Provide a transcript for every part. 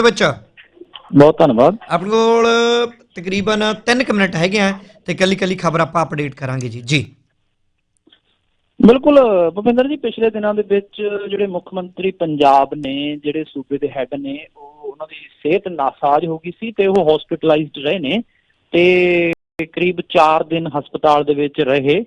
ਵਿੱਚ। ਬਹੁਤ ਧੰਨਵਾਦ। ਆਪਣੇ ਕੋਲ ਤਕਰੀਬਨ 3 ਮਿੰਟ ਹੈਗੇ ਆ ਤੇ ਕੱਲੀ ਕੱਲੀ ਖਬਰ ਆਪਾਂ ਅਪਡੇਟ ਕਰਾਂਗੇ ਜੀ। ਜੀ। ਬਿਲਕੁਲ ਭੁਪਿੰਦਰ ਜੀ ਪਿਛਲੇ ਦਿਨਾਂ ਦੇ ਵਿੱਚ ਜਿਹੜੇ ਮੁੱਖ ਮੰਤਰੀ ਪੰਜਾਬ ਨੇ ਜਿਹੜੇ ਸੂਬੇ ਦੇ ਹੈੱਡ ਨੇ ਉਹ ਉਹਨਾਂ ਦੀ ਸਿਹਤ ਨਾਸਾਜ਼ ਹੋ ਗਈ ਸੀ ਤੇ ਉਹ ਹਸਪੀਟਲਾਈਜ਼ਡ ਰਹੇ ਨੇ ਤੇ ਕਰੀਬ 4 ਦਿਨ ਹਸਪਤਾਲ ਦੇ ਵਿੱਚ ਰਹੇ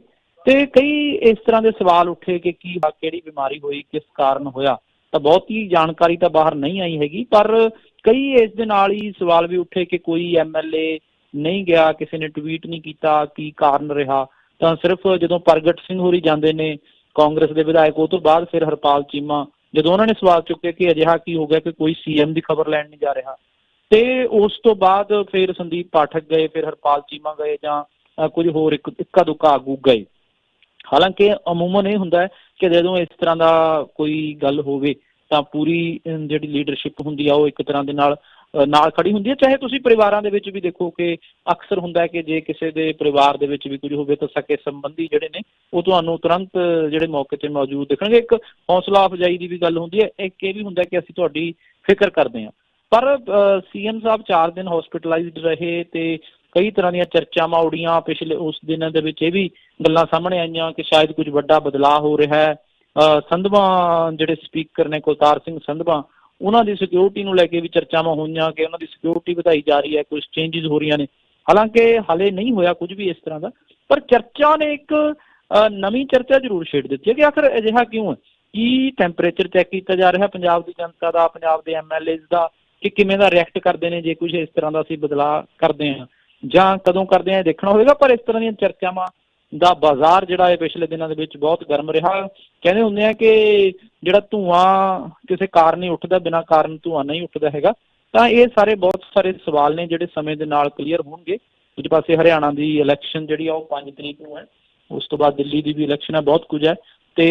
ਤੇ ਕਈ ਇਸ ਤਰ੍ਹਾਂ ਦੇ ਸਵਾਲ ਉੱਠੇ ਕਿ ਕੀ ਕਿਹੜੀ ਬਿਮਾਰੀ ਹੋਈ ਕਿਸ ਕਾਰਨ ਹੋਇਆ। ਤਾਂ ਬਹੁਤੀ ਜਾਣਕਾਰੀ ਤਾਂ ਬਾਹਰ ਨਹੀਂ ਆਈ ਹੈਗੀ ਪਰ ਕਈ ਇਸ ਦੇ ਨਾਲ ਹੀ ਸਵਾਲ ਵੀ ਉੱਠੇ ਕਿ ਕੋਈ ਐਮਐਲਏ ਨਹੀਂ ਗਿਆ ਕਿਸੇ ਨੇ ਟਵੀਟ ਨਹੀਂ ਕੀਤਾ ਕੀ ਕਾਰਨ ਰਿਹਾ। ਤਾਂ ਸਿਰਫ ਜਦੋਂ ਪ੍ਰਗਟ ਸਿੰਘ ਹੋਰੀ ਜਾਂਦੇ ਨੇ ਕਾਂਗਰਸ ਦੇ ਵਿਧਾਇਕ ਉਹ ਤੋਂ ਬਾਅਦ ਫਿਰ ਹਰਪਾਲ ਚੀਮਾ ਜਦੋਂ ਉਹਨਾਂ ਨੇ ਸਵਾਲ ਚੁੱਕਿਆ ਕਿ ਅਜਿਹਾ ਕੀ ਹੋ ਗਿਆ ਕਿ ਕੋਈ ਸੀਐਮ ਦੀ ਖਬਰ ਲੈਣ ਨਹੀਂ ਜਾ ਰਿਹਾ। ਤੇ ਉਸ ਤੋਂ ਬਾਅਦ ਫਿਰ ਸੰਦੀਪ ਪਾਠਕ ਗਏ ਫਿਰ ਹਰਪਾਲ ਚੀਮਾ ਗਏ ਜਾਂ ਅ, ਕੁਝ ਹੋਰ ਇੱਕ ਇੱਕਾ ਦੁੱਕਾ ਆਗੂ ਗਏ। ਹਾਲਾਂਕਿ ਅਮੂਮਨ ਇਹ ਹੁੰਦਾ ਹੈ ਕਿ ਜਦੋਂ ਇਸ ਤਰ੍ਹਾਂ ਦਾ ਕੋਈ ਗੱਲ ਹੋਵੇ ਤਾਂ ਪੂਰੀ ਜਿਹੜੀ ਲੀਡਰਸ਼ਿਪ ਹੁੰਦੀ ਆ ਉਹ ਇੱਕ ਤਰ੍ਹਾਂ ਦੇ ਨਾਲ ਨਾਲ ਖੜੀ ਹੁੰਦੀ ਹੈ। ਚਾਹੇ ਤੁਸੀਂ ਪਰਿਵਾਰਾਂ ਦੇ ਵਿੱਚ ਵੀ ਦੇਖੋ ਕਿ ਅਕਸਰ ਹੁੰਦਾ ਹੈ ਕਿ ਜੇ ਕਿਸੇ ਦੇ ਪਰਿਵਾਰ ਦੇ ਵਿੱਚ ਵੀ ਕੁਝ ਹੋਵੇ ਤਾਂ ਸਕੇ ਸੰਬੰਧੀ ਜਿਹੜੇ ਨੇ, ਉਹ ਤੁਹਾਨੂੰ ਤੁਰੰਤ ਜਿਹੜੇ ਮੌਕੇ ਤੇ ਮੌਜੂਦ ਦਿਖਣਗੇ। ਇੱਕ ਹੌਸਲਾ ਅਫਜਾਈ ਦੀ ਵੀ ਗੱਲ ਹੁੰਦੀ ਹੈ। ਇੱਕ ਇਹ ਵੀ ਹੁੰਦਾ ਕਿ ਅਸੀਂ ਤੁਹਾਡੀ ਫਿਕਰ ਕਰਦੇ ਹਾਂ। ਪਰ ਸੀਐਮ ਸਾਹਿਬ 4 ਦਿਨ ਹਸਪੀਟਲਾਈਜ਼ਡ ਰਹੇ ਤੇ ਕਈ ਤਰ੍ਹਾਂ ਦੀਆਂ ਚਰਚਾਵਾਂ ਉੜੀਆਂ ਪਿਛਲੇ ਉਸ ਦਿਨਾਂ ਦੇ ਵਿੱਚ ਇਹ ਵੀ ਗੱਲਾਂ ਸਾਹਮਣੇ ਆਈਆਂ ਕਿ ਸ਼ਾਇਦ ਕੁਝ ਵੱਡਾ ਬਦਲਾਅ ਹੋ ਰਿਹਾ ਹੈ। ਅ, ਸੰਧਵਾ ਜਿਹੜੇ ਸਪੀਕਰ ਨੇ ਕੁਲਤਾਰ ਸਿੰਘ ਸੰਧਵਾ ਉਹਨਾਂ ਦੀ ਸਿਕਿਉਰਿਟੀ ਨੂੰ ਲੈ ਕੇ ਵੀ ਚਰਚਾਵਾਂ ਹੋਈਆਂ ਕਿ ਉਹਨਾਂ ਦੀ ਸਿਕਿਉਰਿਟੀ ਵਧਾਈ ਜਾ ਰਹੀ ਹੈ ਕੁਝ ਚੇਂਜਸ ਹੋ ਰਹੀਆਂ ਨੇ। ਹਾਲਾਂਕਿ ਹਾਲੇ ਨਹੀਂ ਹੋਇਆ ਕੁਝ ਵੀ ਇਸ ਤਰ੍ਹਾਂ ਦਾ ਪਰ ਚਰਚਾ ਨੇ ਇੱਕ ਅ, ਨਵੀਂ ਚਰਚਾ ਜ਼ਰੂਰ ਛੇੜ ਦਿੱਤੀ ਹੈ ਕਿ ਆਖਰ ਅਜਿਹਾ ਕਿਉਂ ਹੈ? ਕੀ ਟੈਂਪਰੇਚਰ ਚੈੱਕ ਕੀਤਾ ਜਾ ਰਿਹਾ ਪੰਜਾਬ ਦੀ ਜਨਤਾ ਦਾ ਪੰਜਾਬ ਦੇ ਐਮਐਲਏਜ਼ ਦਾ ਕਿ ਕਿਵੇਂ ਦਾ ਰਿਐਕਟ ਕਰਦੇ ਨੇ ਜੇ ਕੁਝ ਇਸ ਤਰ੍ਹਾਂ ਦਾ ਅਸੀਂ ਬਦਲਾਅ ਕਰਦੇ ਹਾਂ? ਜਾਂ ਕਦੋਂ ਕਰਦੇ ਆ ਦੇਖਣਾ ਹੋਵੇਗਾ, ਪਰ ਇਸ ਤਰ੍ਹਾਂ ਦੀਆਂ ਚਰਚਾਵਾਂ ਦਾ ਬਾਜ਼ਾਰ ਜਿਹੜਾ ਹੈ ਪਿਛਲੇ ਦਿਨਾਂ ਦੇ ਵਿੱਚ ਬਹੁਤ ਗਰਮ ਰਿਹਾ। ਕਹਿੰਦੇ ਹੁੰਦੇ ਆ ਕਿ ਜਿਹੜਾ ਧੂਆਂ ਕਿਸੇ ਕਾਰਨ ਨਹੀਂ ਉੱਠਦਾ, ਬਿਨਾਂ ਕਾਰਨ ਧੂਆਂ ਨਹੀਂ ਉੱਠਦਾ ਹੈਗਾ। ਤਾਂ ਇਹ ਸਾਰੇ ਬਹੁਤ ਸਾਰੇ ਸਵਾਲ ਨੇ ਜਿਹੜੇ ਸਮੇਂ ਦੇ ਨਾਲ ਕਲੀਅਰ ਹੋਣਗੇ। ਦੂਜੇ ਪਾਸੇ ਹਰਿਆਣਾ ਦੀ ਇਲੈਕਸ਼ਨ ਜਿਹੜੀ ਆ ਉਹ 5 ਤਰੀਕ ਨੂੰ ਹੈ। ਉਸ ਤੋਂ ਬਾਅਦ ਦਿੱਲੀ ਦੀ ਵੀ ਇਲੈਕਸ਼ਨ ਹੈ ਬਹੁਤ ਕੁਝ ਹੈ। ਤੇ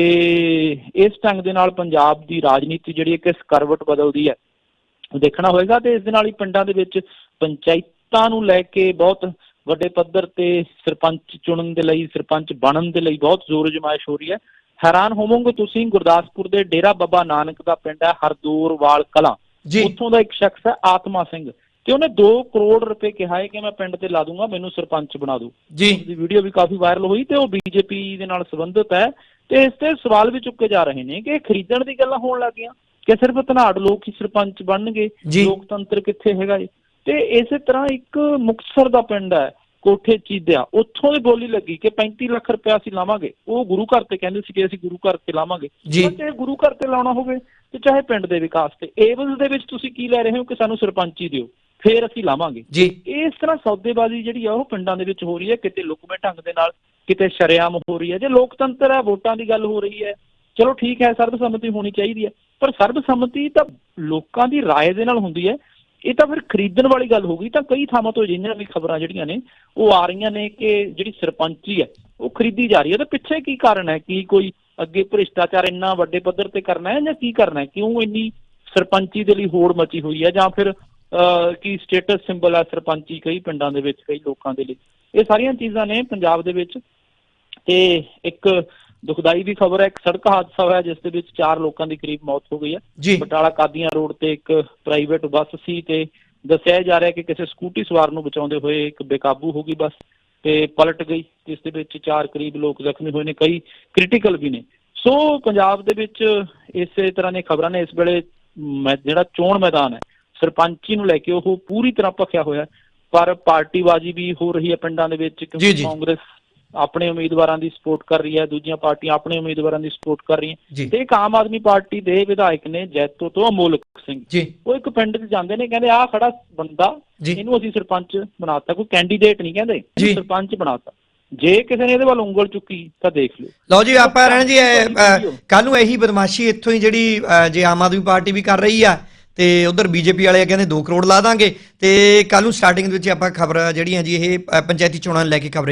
ਇਸ ਢੰਗ ਦੇ ਨਾਲ ਪੰਜਾਬ ਦੀ ਰਾਜਨੀਤੀ ਜਿਹੜੀ ਹੈ ਕਿਸ ਕਰਵਟ ਬਦਲਦੀ ਹੈ ਦੇਖਣਾ ਹੋਏਗਾ ਤੇ ਇਸ ਦੇ ਨਾਲ ਹੀ ਪਿੰਡਾਂ ਦੇ ਵਿੱਚ ਪੰਚਾਇਤਾਂ ਨੂੰ ਲੈ ਕੇ ਬਹੁਤ ਵੱਡੇ ਪੱਧਰ ਤੇ ਸਰਪੰਚ ਚੁਣਨ ਦੇ ਲਈ ਸਰਪੰਚ ਬਣਨ ਦੇ ਲਈ ਬਹੁਤ ਜ਼ੋਰ ਜਮਾਇਸ਼ ਹੋ ਰਹੀ ਹੈ। ਹੈਰਾਨ ਹੋਵੋਗੇ ਤੁਸੀਂ ਗੁਰਦਾਸਪੁਰ ਦੇ ਡੇਰਾ ਬਾਬਾ ਨਾਨਕ ਦਾ ਪਿੰਡ ਹੈ ਹਰਦੂਰਵਾਲ ਕਲਾਂ। ਉੱਥੋਂ ਦਾ ਇੱਕ ਸ਼ਖਸ ਹੈ ਆਤਮਾ ਸਿੰਘ। ਤੇ ਉਹਨੇ 2 ਕਰੋੜ ਰੁਪਏ ਕਿਹਾ ਹੈ ਕਿ ਮੈਂ ਪਿੰਡ ਤੇ ਲਾ ਦੂੰਗਾ ਮੈਨੂੰ ਸਰਪੰਚ ਬਣਾ ਦਿਓ। ਜੀ। ਦੀ ਵੀਡੀਓ ਵੀ ਕਾਫੀ ਵਾਇਰਲ ਹੋਈ ਤੇ ਉਹ ਬੀਜੇਪੀ ਦੇ ਨਾਲ ਸੰਬੰਧਿਤ ਹੈ। ਤੇ ਇਸ ਤੇ ਸਵਾਲ ਵੀ ਚੁੱਕੇ ਜਾ ਰਹੇ ਨੇ ਕਿ ਖਰੀਦਣ ਦੀ ਗੱਲਾਂ ਹੋਣ ਲੱਗੀਆਂ ਕਿ ਸਿਰਫ ਧਨਾੜ ਲੋਕ ਹੀ ਸਰਪੰਚ ਬਣਨਗੇ। ਲੋਕਤੰਤਰ ਕਿੱਥੇ ਹੈਗਾ ਜੀ ਤੇ ਇਸੇ ਤਰ੍ਹਾਂ ਇੱਕ ਮੁਕਤਸਰ ਦਾ ਪਿੰਡ ਹੈ ਕੋਠੇ ਚੀਦਿਆ ਉੱਥੋਂ ਦੀ ਬੋਲੀ ਲੱਗੀ ਕਿ 35 ਲੱਖ ਰੁਪਏ ਅਸੀਂ ਲਾਵਾਂਗੇ ਉਹ ਗੁਰੂ ਘਰ ਤੇ ਕਹਿੰਦੇ ਸੀ ਕਿ ਅਸੀਂ ਗੁਰੂ ਘਰ ਤੇ ਲਾਵਾਂਗੇ ਜੀ। ਪਰ ਚਾਹੇ ਗੁਰੂ ਘਰ ਤੇ ਲਾਉਣਾ ਹੋਵੇ ਤੇ ਚਾਹੇ ਪਿੰਡ ਦੇ ਵਿਕਾਸ ਤੇ ਏਵਜ਼ ਦੇ ਵਿੱਚ ਤੁਸੀਂ ਕੀ ਲੈ ਰਹੇ ਹੋ ਕਿ ਸਾਨੂੰ ਸਰਪੰਚੀ ਦਿਓ ਫੇਰ ਅਸੀਂ ਲਾਵਾਂਗੇ ਜੀ ਇਸ ਤਰ੍ਹਾਂ ਸੌਦੇਬਾਜ਼ੀ ਜਿਹੜੀ ਆ ਉਹ ਪਿੰਡਾਂ ਦੇ ਵਿੱਚ ਹੋ ਰਹੀ ਹੈ ਕਿਤੇ ਲੁਕਵੇਂ ਢੰਗ ਦੇ ਨਾਲ ਕਿਤੇ ਸ਼ਰੇਆਮ ਹੋ ਰਹੀ ਹੈ ਜੇ ਲੋਕਤੰਤਰ ਹੈ ਵੋਟਾਂ ਦੀ ਗੱਲ ਹੋ ਰਹੀ ਹੈ ਚਲੋ ਠੀਕ ਹੈ ਸਰਬਸੰਮਤੀ ਹੋਣੀ ਚਾਹੀਦੀ ਹੈ ਪਰ ਸਰਬਸੰਮਤੀ ਤਾਂ ਲੋਕਾਂ ਦੀ رائے ਦੇ ਨਾਲ ਹੁੰਦੀ ਹੈ ਇਹ ਤਾਂ ਫਿਰ ਖਰੀਦਣ ਵਾਲੀ ਗੱਲ ਹੋ ਗਈ। ਤਾਂ ਕਈ ਥਾਵਾਂ ਤੋਂ ਅਜਿਹੀਆਂ ਵੀ ਖਬਰਾਂ ਜਿਹੜੀਆਂ ਨੇ ਉਹ ਆ ਰਹੀਆਂ ਨੇ ਕਿ ਜਿਹੜੀ ਸਰਪੰਚੀ ਹੈ ਉਹ ਖਰੀਦੀ ਜਾ ਰਹੀ ਹੈ। ਤੇ ਪਿੱਛੇ ਕੀ ਕਾਰਨ ਹੈ? ਕੀ ਕੋਈ ਅੱਗੇ ਭ੍ਰਿਸ਼ਟਾਚਾਰ ਇੰਨਾ ਵੱਡੇ ਪੱਧਰ ਤੇ ਕਰਨਾ ਹੈ ਜਾਂ ਕੀ ਕਰਨਾ ਹੈ? ਕਿਉਂ ਇੰਨੀ ਸਰਪੰਚੀ ਦੇ ਲਈ ਹੋੜ ਮਚੀ ਹੋਈ ਹੈ? ਜਾਂ ਫਿਰ ਅਹ, ਕੀ ਸਟੇਟਸ ਸਿੰਬਲ ਹੈ ਸਰਪੰਚੀ ਕਈ ਪਿੰਡਾਂ ਦੇ ਵਿੱਚ ਕਈ ਲੋਕਾਂ ਦੇ ਲਈ? ਇਹ ਸਾਰੀਆਂ ਚੀਜ਼ਾਂ ਨੇ ਪੰਜਾਬ ਦੇ ਵਿੱਚ। ਤੇ ਇੱਕ ਦੁਖਦਾਈ ਵੀ ਖਬਰ ਹੈ। ਇੱਕ ਸੜਕ ਹਾਦਸਾ ਹੋਇਆ ਜਿਸ ਦੇ ਵਿੱਚ ਚਾਰ ਲੋਕਾਂ ਦੀ ਕਰੀਬ ਮੌਤ ਹੋ ਗਈ ਹੈ। ਬਟਾਲਾ ਕਾਦੀਆਂ ਰੋਡ ਤੇ ਇੱਕ ਪ੍ਰਾਈਵੇਟ ਬੱਸ ਸੀ ਤੇ ਦੱਸਿਆ ਜਾ ਰਿਹਾ ਕਿ ਕਿਸੇ ਸਕੂਟੀ ਸਵਾਰ ਨੂੰ ਬਚਾਉਂਦੇ ਹੋਏ ਇੱਕ ਬੇਕਾਬੂ ਹੋ ਗਈ ਬੱਸ ਤੇ ਪਲਟ ਗਈ ਜਿਸ ਦੇ ਵਿੱਚ ਚਾਰ ਕਰੀਬ ਲੋਕ ਜ਼ਖਮੀ ਹੋਏ ਨੇ ਕਈ ਕ੍ਰਿਟੀਕਲ ਵੀ ਨੇ। ਸੋ ਪੰਜਾਬ ਦੇ ਵਿੱਚ ਇਸੇ ਤਰ੍ਹਾਂ ਦੀਆਂ ਖਬਰਾਂ ਨੇ। ਇਸ ਵੇਲੇ ਜਿਹੜਾ ਚੋਣ ਮੈਦਾਨ ਹੈ ਸਰਪੰਚੀ ਨੂੰ ਲੈ ਕੇ ਉਹ ਪੂਰੀ ਤਰ੍ਹਾਂ ਭਖਿਆ ਹੋਇਆ। ਪਰ ਪਾਰਟੀਬਾਜ਼ੀ ਵੀ ਹੋ ਰਹੀ ਹੈ ਪਿੰਡਾਂ ਦੇ ਵਿੱਚ ਕਿਉਂਕਿ। ਕਾਂਗਰਸ ਆਪਣੇ ਉਮੀਦਵਾਰਾਂ ਦੀ ਸਪੋਰਟ ਕਰ ਰਹੀ ਹੈ ਦੂਜੀਆਂ ਪਾਰਟੀਆਂ ਆਪਣੇ ਉਮੀਦਵਾਰਾਂ ਦੀ ਸਪੋਰਟ ਕਰ ਰਹੀਆਂ ਤੇ ਇੱਕ ਆਮ ਆਦਮੀ ਪਾਰਟੀ ਦੇ ਵਿਧਾਇਕ ਨੇ ਜੈਤੋ ਤੋਂ ਅਮੋਲਕ ਸਿੰਘ। ਉਹ ਇੱਕ ਪਿੰਡ 'ਚ ਜਾਂਦੇ ਨੇ ਕਹਿੰਦੇ ਆਹ ਖੜਾ ਬੰਦਾ। ਇਹਨੂੰ ਅਸੀਂ ਸਰਪੰਚ ਬਣਾਤਾ ਕੋਈ ਕੈਂਡੀਡੇਟ ਨਹੀਂ ਕਹਿੰਦੇ। ਸਰਪੰਚ ਬਣਾਤਾ। ਜੇ ਕਿਸੇ ਨੇ ਇਹਦੇ ਵੱਲ ਉਂਗਲ ਚੁੱਕੀ ਤਾਂ ਦੇਖ ਲਿਓ। ਲਓ ਜੀ ਆਪਾਂ ਰਹਿਣ ਜੀ ਕੱਲ ਨੂੰ ਇਹੀ ਬਦਮਾਸ਼ੀ ਇੱਥੋਂ ਹੀ ਜਿਹੜੀ ਜੇ ਆਮ ਆਦਮੀ ਪਾਰਟੀ ਵੀ ਕਰ ਰਹੀ ਆ ਤੇ ਉਧਰ ਬੀਜੇਪੀ ਵਾਲੇ ਕਹਿੰਦੇ 2 ਕਰੋੜ ਲਾ ਦਾਂਗੇ ਤੇ ਕੱਲ ਨੂੰ ਸਟਾਰਟਿੰਗ ਦੇ ਵਿੱਚ ਆਪਾਂ ਖਬਰ ਜਿਹੜੀਆਂ ਜੀ ਇਹ ਪੰਚਾਇਤੀ ਚੋਣਾਂ ਨੂੰ ਲੈ ਕੇ ਖਬਰ